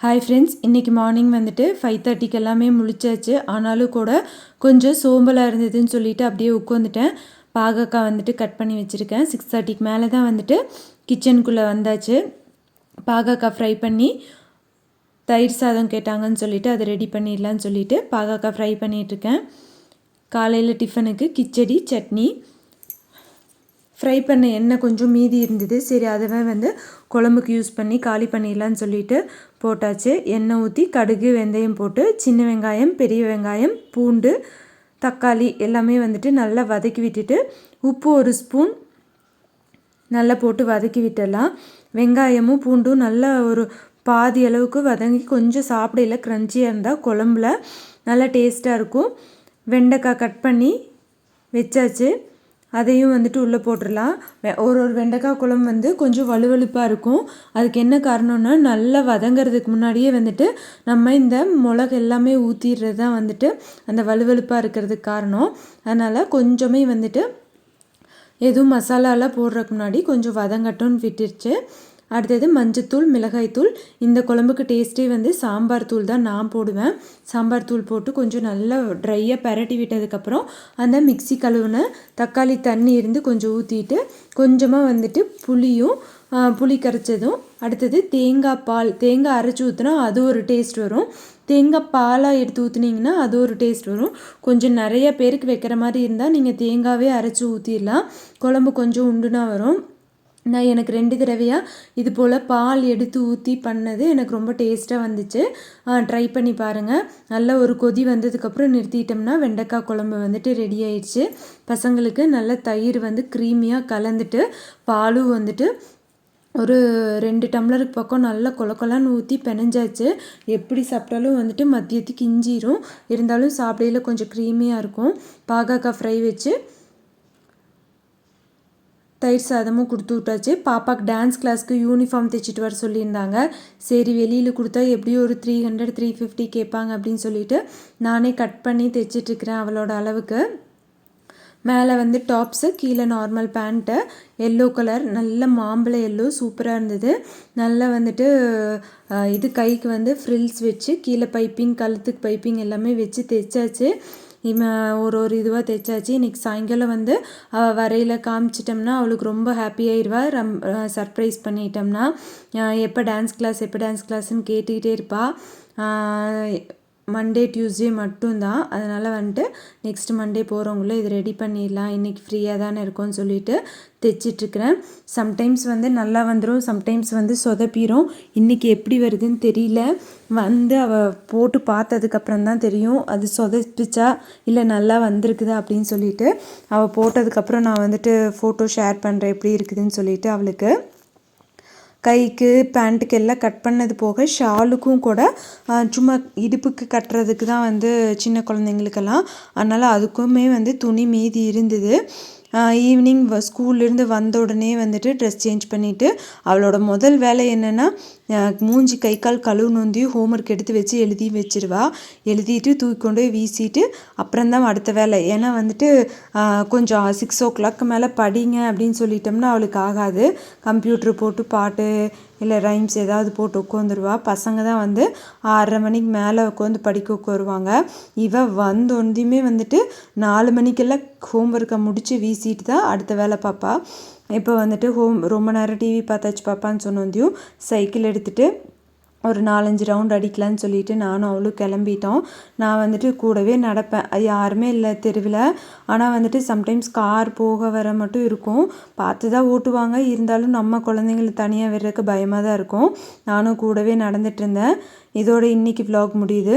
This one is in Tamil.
ஹாய் ஃப்ரெண்ட்ஸ் இன்றைக்கி மார்னிங் வந்துட்டு ஃபைவ் தேர்ட்டிக்கு எல்லாமே முழிச்சாச்சு. ஆனாலும் கூட கொஞ்சம் சோம்பலாக இருந்ததுன்னு சொல்லிட்டு அப்படியே உட்காந்துட்டேன் பாகக்காய் வந்துட்டு கட் பண்ணி வச்சுருக்கேன். சிக்ஸ் தேர்ட்டிக்கு மேலே தான் வந்துட்டு கிச்சனுக்குள்ளே வந்தாச்சு. பாகக்காய் ஃப்ரை பண்ணி தயிர் சாதம் கேட்டாங்கன்னு சொல்லிட்டு அதை ரெடி பண்ணிடலான்னு சொல்லிட்டு பாகக்காய் ஃப்ரை பண்ணிகிட்ருக்கேன் காலையில் டிஃபனுக்கு கிச்சடி சட்னி ஃப்ரை பண்ண எண்ணெய் கொஞ்சம் மீதி இருந்தது. சரி அதுவே வந்து குழம்புக்கு யூஸ் பண்ணி காலி பண்ணிடலான்னு சொல்லிட்டு போட்டாச்சு. எண்ணெய் ஊற்றி கடுகு வெந்தயம் போட்டு சின்ன வெங்காயம் பெரிய வெங்காயம் பூண்டு தக்காளி எல்லாமே வந்துட்டு நல்லா வதக்கி விட்டுட்டு உப்பு ஒரு ஸ்பூன் நல்லா போட்டு வதக்கி விட்டுடலாம். வெங்காயமும் பூண்டும் நல்லா ஒரு பாதி அளவுக்கு வதங்கி கொஞ்சம் சாப்பிடையில க்ரன்ச்சியாக இருந்தால் குழம்புல நல்லா டேஸ்ட்டாக இருக்கும். வெண்டைக்காய் கட் பண்ணி வச்சாச்சு. அதையும் வந்துட்டு உள்ளே போட்டுடலாம் ஒரு ஒரு வெண்டைக்காய் குழம்பு வந்து கொஞ்சம் வலுவழுப்பாக இருக்கும். அதுக்கு என்ன காரணம்னா நல்லா வதங்கிறதுக்கு முன்னாடியே வந்துட்டு நம்ம இந்த மிளகு எல்லாமே ஊற்றிடுறது தான் வந்துட்டு அந்த வலுவழுப்பாக இருக்கிறதுக்கு காரணம். அதனால் கொஞ்சமே வந்துட்டு எதுவும் மசாலாலாம் போடுறதுக்கு முன்னாடி கொஞ்சம் வதங்கட்டும்னு விட்டுருச்சு. அடுத்தது மஞ்சத்தூள் மிளகாய்த்தூள். இந்த குழம்புக்கு டேஸ்ட்டே வந்து சாம்பார் தூள் தான் நான் போடுவேன். சாம்பார் தூள் போட்டு கொஞ்சம் நல்லா ட்ரையாக பரட்டி விட்டதுக்கப்புறம் அந்த மிக்சி கழுவுன தக்காளி தண்ணி இருந்து கொஞ்சம் ஊற்றிட்டு கொஞ்சமாக வந்துட்டு புளியும் புளி கரைச்சதும் அடுத்தது தேங்காய் பால். தேங்காய் அரைச்சி ஊற்றினா அது ஒரு டேஸ்ட் வரும். தேங்காய் பாலாக எடுத்து ஊற்றுனீங்கன்னா அது ஒரு டேஸ்ட் வரும். கொஞ்சம் நிறைய பேருக்கு வைக்கிற மாதிரி இருந்தால் நீங்கள் தேங்காவே அரைச்சி ஊற்றிடலாம் குழம்பு கொஞ்சம் உண்டுனா வரும். நான் எனக்கு ரெண்டு தடவையாக இது போல் பால் எடுத்து ஊற்றி பண்ணது எனக்கு ரொம்ப டேஸ்ட்டாக வந்துச்சு. ட்ரை பண்ணி பாருங்கள் நல்ல ஒரு கொதி வந்ததுக்கப்புறம் நிறுத்திட்டோம்னா வெண்டைக்காய் குழம்பு வந்துட்டு ரெடி ஆயிடுச்சு. பசங்களுக்கு நல்ல தயிர் வந்து க்ரீமியாக கலந்துட்டு பாலும் வந்துட்டு ஒரு ரெண்டு டம்ளருக்கு பக்கம் நல்லா கொல கொலான்னு ஊற்றி பெனஞ்சாச்சு. எப்படி சாப்பிட்டாலும் வந்துட்டு மதியத்துக்கு இஞ்சிரும் இருந்தாலும் சாப்பிடையில் கொஞ்சம் க்ரீமியாக இருக்கும். பாகாக்காய் ஃப்ரை வச்சு தயிர் சாதமும் கொடுத்து விட்டாச்சு. பாப்பாக்கு டான்ஸ் கிளாஸ்க்கு யூனிஃபார்ம் தைச்சிட்டு வர சொல்லியிருந்தாங்க. சரி வெளியில் கொடுத்தா எப்படியும் ஒரு த்ரீ ஹண்ட்ரட் த்ரீ ஃபிஃப்டி கேட்பாங்க அப்படின்னு சொல்லிட்டு நானே கட் பண்ணி தைச்சிட்ருக்கிறேன் அவளோட அளவுக்கு. மேலே வந்து டாப்ஸு கீழே நார்மல் பேண்ட்டு எல்லோ கலர் நல்ல மாம்பழ எல்லோ சூப்பராக இருந்தது. நல்லா வந்துட்டு இது கைக்கு வந்து ஃப்ரில்ஸ் வச்சு கீழே பைப்பிங் கழுத்துக்கு பைப்பிங் எல்லாமே வச்சு தைச்சாச்சு. ஒரு ஒரு இதுவாக தைச்சாச்சு இன்றைக்கி சாயங்காலம் வந்து அவள் வரையில் காமிச்சிட்டோம்னா அவளுக்கு ரொம்ப ஹாப்பி ஆயிடுவா ரம் சர்ப்ரைஸ் பண்ணிட்டோம்னா எப்போ டான்ஸ் கிளாஸ் எப்போ டான்ஸ் கிளாஸ்ன்னு கேட்டுக்கிட்டே இருப்பாள் மண்டே டியூஸ்டே மட்டும்தான். அதனால் வந்துட்டு நெக்ஸ்ட் மண்டே போகிறவங்கள இது ரெடி பண்ணிடலாம். இன்றைக்கி ஃப்ரீயாக தானே இருக்கும்னு சொல்லிட்டு தைச்சிட்ருக்கிறேன் சம்டைம்ஸ் வந்து நல்லா வந்துடும் சம்டைம்ஸ் வந்து சொதப்பிடும் இன்றைக்கி எப்படி வருதுன்னு தெரியல. வந்து அவள் போட்டு பார்த்ததுக்கப்புறம் தான் தெரியும். அது சொதப்பிச்சா இல்லை நல்லா வந்திருக்குதா அப்படின்னு சொல்லிட்டு அவள் போட்டதுக்கப்புறம் நான் வந்துட்டு ஃபோட்டோ ஷேர் பண்ணுறேன் எப்படி இருக்குதுன்னு சொல்லிட்டு அவளுக்கு. கைக்கு பேண்ட்டுக்கு எல்லாம் கட் பண்ணது போக ஷாலுக்கும் கூட சும்மா இடுப்புக்கு கட்டுறதுக்கு தான் வந்து சின்ன குழந்தைங்களுக்கெல்லாம். அதனால் அதுக்குமே வந்து துணி மீதி இருந்தது. ஈவினிங் ஸ்கூல்லேருந்து வந்த உடனே வந்துட்டு ட்ரெஸ் சேஞ்ச் பண்ணிவிட்டு அவளோட முதல் வேலை என்னென்னா மூஞ்சி கை கால் கழுவுனோந்தி ஹோம்ஒர்க் எடுத்து வச்சு எழுதி வச்சிருவா. எழுதிட்டு தூக்கி கொண்டு போய் வீசிட்டு அப்புறம்தான் அடுத்த வேலை. ஏன்னா வந்துட்டு கொஞ்சம் சிக்ஸ் ஓ கிளாக் மேலே படிங்க அப்படின்னு சொல்லிட்டோம்னா அவளுக்கு ஆகாது. கம்ப்யூட்ரு போட்டு பாட்டு இல்லை ரைம்ஸ் ஏதாவது போட்டு உட்காந்துருவா பசங்க தான் வந்து ஆறரை மணிக்கு மேலே உட்காந்து படிக்க உட்காருவாங்க. இவ வந்தோந்தையுமே வந்துட்டு நாலு மணிக்கெல்லாம் ஹோம்ஒர்க்கை முடித்து வீசிட்டு தான் அடுத்த வேலை பார்ப்பா இப்போ வந்துட்டு ஹோம் ரொம்ப நேரம் டிவி பார்த்தாச்சு பாப்பான்னு சொன்னோந்தையும் சைக்கிள் எடுத்துகிட்டு ஒரு நாலஞ்சு ரவுண்ட் அடிக்கலான்னு சொல்லிட்டு நானும் அவளும் கிளம்பிட்டோம். நான் வந்துட்டு கூடவே நடப்பேன். அது யாருமே இல்லை தெருவில். ஆனால் வந்துட்டு சம்டைம்ஸ் கார் போக வர மட்டும் இருக்கும். பார்த்து தான் ஓட்டுவாங்க. இருந்தாலும் நம்ம குழந்தைங்களை தனியாக விடுறதுக்கு பயமாக தான் இருக்கும். நானும் கூடவே நடந்துட்டு இருந்தேன். இதோட இன்றைக்கி விலாக் முடியுது.